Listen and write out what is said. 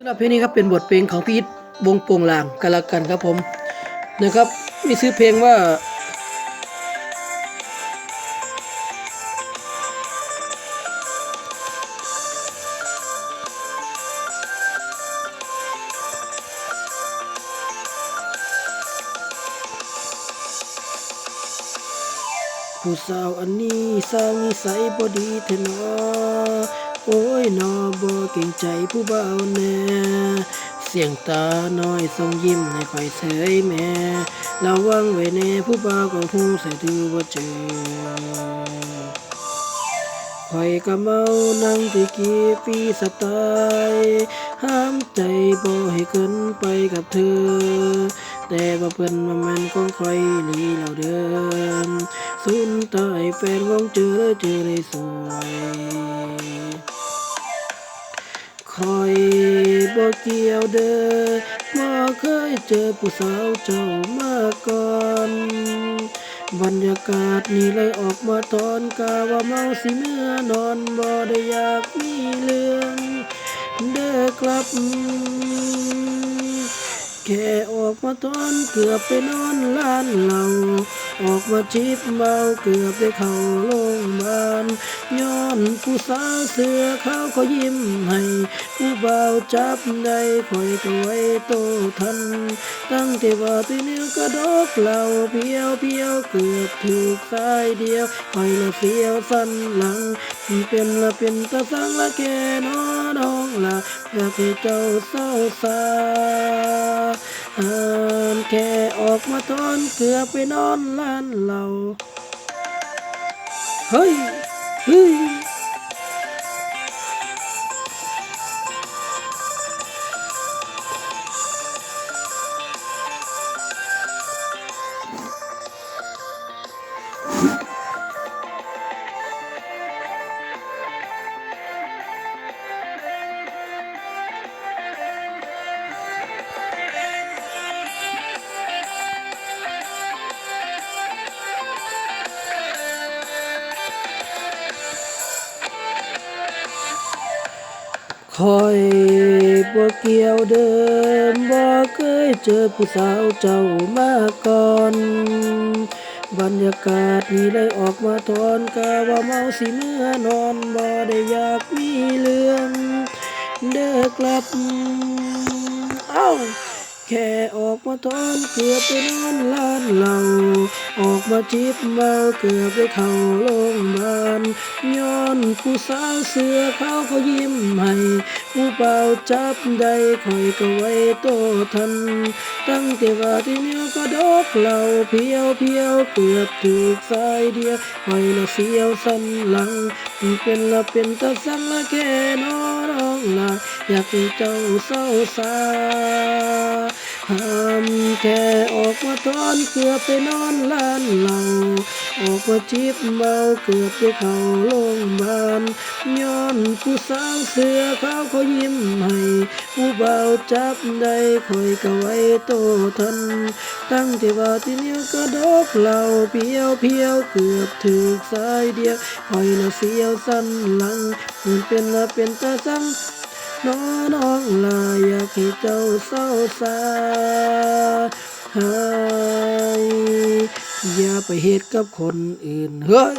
สำหรับเพลงนี้ครับเป็นบทเพลงของพี่อิทวงโปงลางกันละกันครับผมนะครับมีชื่อเพลงว่า ผู้สาวอันนี้สร้างนิสัยบ่ดีเถอะเนอ โอ้ยนอบ่เก่งใจผู้เบาแน่เสียงตาน้อยทรงยิ้มให้คอยเสยแม่ระวังไว้แน่ผู้เบาก็หูใส่ถือบ่เจอคอยก็เมานั่งที่กี่ปีสไตล์ห้ามใจบ่ให้เกินไปกับเธอ แต่ว่าเพิ่นว่ามันของคอยลีเราเดิมสุนตายแฟนของเจอเจอได้สวย คอยบ่เกี่ยวเด้อบ่เคยเจอผู้สาวเจ้ามาก่อน บรรยากาศนี่เลยออกมาตอนกาว่าเมาสิเมื่อนอนบ่ได้อยากมีเรื่อง เด้อครับ แค่ออกมาตอนเกือบไปนอนล้านเรา ออกมาจิบเมาเกือบได้เข้าโรงพยาบาลย้อนผู้สาวเสือเขาขายิ้มให้ผู้เบาวจับได้คอยก็ไว้โตทัน ตั้งแต่ว่าตีนิ้วกระดกเหล่าเพียวเพียวเกือบถูกสายเดียวคอยละเสียวสั้นหลังเป็นละเป็นตาสังละแกนอน้องละอยากให้เจ้าเศร้าสา อานแค่ออกมาตอนเกือบไปนอนล้านเรา เฮ้ย เฮ้ย คอยบ่เกี่ยวเดิมบ่เคยเจอผู้สาวเจ้ามาก่อน บรรยากาศนี้ได้ออกมาทอนกาว่าเมาสิเมื่อนอนบ่ได้อยากมีเรื่อง เด้อกลับ เอ้า แค่ออกมาทอนเกือบไปนอนล้านเราออกมาจิบเมาเกือบไปเข้าโรงพยาบาลย้อนผู้สาวเสือเขาเขายิ้มให้ผู้เบาจับได้คอยก็ไว้โตทัน ตั้งแต่ว่าที่นิ้วก็ดกเหล่าเพียวเพียวเกือบถูกสายเดียวคอยละเสียวสันหลังเป็นละเป็นตาสังละแค่นอน้องละอยากให้เจ้าเศร้าสา ห้ามแค่ออกมาตอนเกือบไปนอนล้านเราออกมาจิบเมาเกือบไปเข้าโรงพยาบาลย้อนผู้สาวเสือเขาเขายิ้มให้ผู้เบาจับได้คอยก็ไว้โตทัน ตั้งแต่ว่าที่นิ้วก็ดกเหล่าเพียวเพียวเกือบถูกสายเดียวคอยละเสียวสันหลังมันเป็นละเป็นตาสัง น้อน้องลาอยากให้เจ้าเศร้าสาหายอย่าไปเหตุกับคนอื่น เฮ้ย